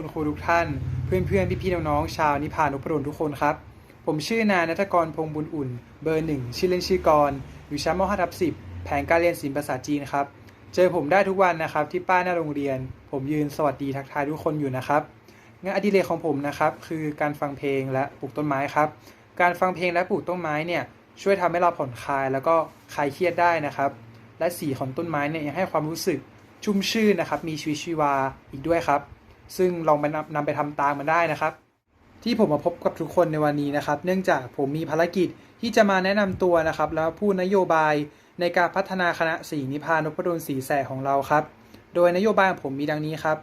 คุณครูทุกท่าน เพื่อนๆ พี่ๆ น้องๆ ชาวนิพานุพดลทุกคนครับ ผมชื่อนายนัทกรพงษ์บุญอุ่น เบอร์หนึ่งชื่อเล่นชื่อกรอยู่ชั้นม .5 ทับ10 แผนการเรียนศิลป์ภาษาจีนครับ เจอผมได้ทุกวันนะครับที่ป้ายหน้าโรงเรียน ผมยืนสวัสดีทักทายทุกคนอยู่นะครับ งานอดิเรกของผมนะครับคือการฟังเพลงและปลูกต้นไม้ครับ การฟังเพลงและปลูกต้นไม้เนี่ยช่วยทำให้เราผ่อนคลายแล้วก็คลายเครียดได้นะครับ และสีของต้นไม้เนี่ยยังให้ความรู้สึกชุ่มชื่นนะครับ มีชีวิตชีวาอีกด้วยครับ ซึ่งลองไปนำนำไปทำตามมันได้นะครับ ที่ผมมาพบกับทุกคนในวันนี้นะครับ เนื่องจากผมมีภารกิจที่จะมาแนะนำตัวนะครับ แล้วพูดนโยบายในการพัฒนาคณะสีนิพานพดลสีแสของเราครับ โดยนโยบายของผมมีดังนี้ครับ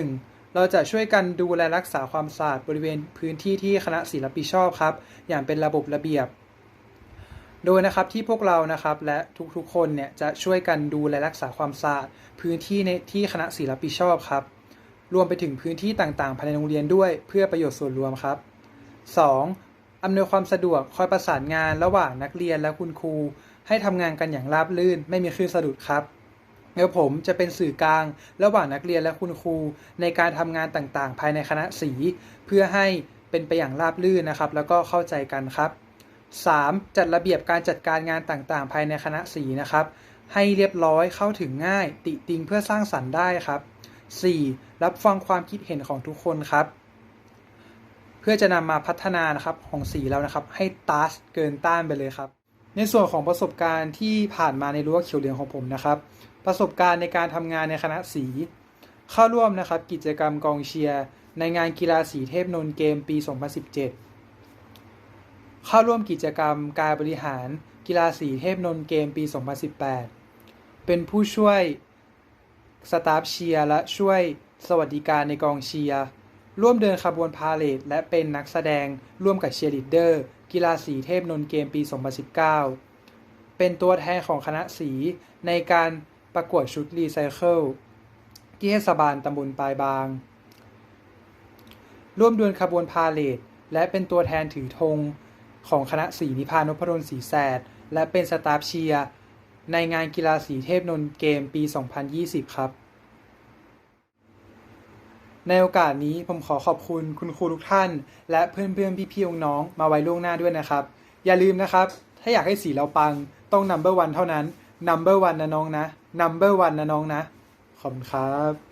1. เราจะช่วยกันดูแลรักษาความสะอาดบริเวณพื้นที่ที่คณะศิลปรับผิดชอบครับ อย่างเป็นระบบระเบียบ โดยนะครับที่พวกเรานะครับและทุกๆคนเนี่ยจะช่วยกันดูแลรักษาความสะอาดพื้นที่ในที่คณะศิลปรับผิดชอบครับ รวมไปถึงพื้นที่ต่างๆ ภายในโรงเรียนด้วยเพื่อประโยชน์ส่วนรวมครับ 2. อำนวยความสะดวกคอยประสานงานระหว่างนักเรียนและคุณครู ให้ทำงานกันอย่างราบรื่น ไม่มีคลื่นสะดุดครับเดี๋ยวผมจะเป็นสื่อกลาง ระหว่างนักเรียนและคุณครู ในการทำงานต่างๆ ภายในคณะสี เพื่อให้เป็นไปอย่างราบรื่นนะครับ แล้วก็เข้าใจกันครับ 3. จัดระเบียบการจัดการงานต่างๆ ภายในคณะสีนะครับ ให้เรียบร้อยเข้าถึงง่าย ติติงเพื่อสร้างสรรค์ได้ครับ 4. รับฟังความคิดเห็นของทุกคนครับ เพื่อจะนำมาพัฒนานะครับของสีแล้วนะครับ ให้ตัสเกินต้านไปเลยครับ ในส่วนของประสบการณ์ที่ผ่านมาในรั้วเขียวเหลืองของผมนะครับ ประสบการณ์ในการทำงานในคณะสี เข้าร่วมนะครับกิจกรรมกองเชียร์ในงานกีฬาสีเทพนนท์เกมปี 2017 เข้าร่วมกิจกรรมการบริหารกีฬาสีเทพนนท์เกมปี 2018 เป็นผู้ช่วย สตาฟเชียร์และช่วยสวัสดิการในกองเชียร์ร่วมเดินขบวนพาเลทและเป็นนักแสดงร่วมกับเชียร์ลีดเดอร์ กีฬาสีเทพนนเกมปี 2019 เป็นตัวแทนของคณะสีในการประกวดชุดรีไซเคิลที่เทศบาลตำบลปลายบาง ร่วมเดินขบวนพาเลทและเป็นตัวแทนถือธงของคณะสีนิพานพดลสีแสดและเป็นสตาฟเชียร์ ในงานกีฬาสีเทพนนท์เกมปี 2020 ครับ ในโอกาสนี้ผมขอขอบคุณคุณครูทุกท่าน และเพื่อนๆพี่ๆน้องๆมาไว้ล่วงหน้าด้วยนะครับ อย่าลืมนะครับ ถ้าอยากให้สีเราปังต้อง number one เท่านั้น number one นะน้องนะ number one นะน้องนะ ขอบคุณครับ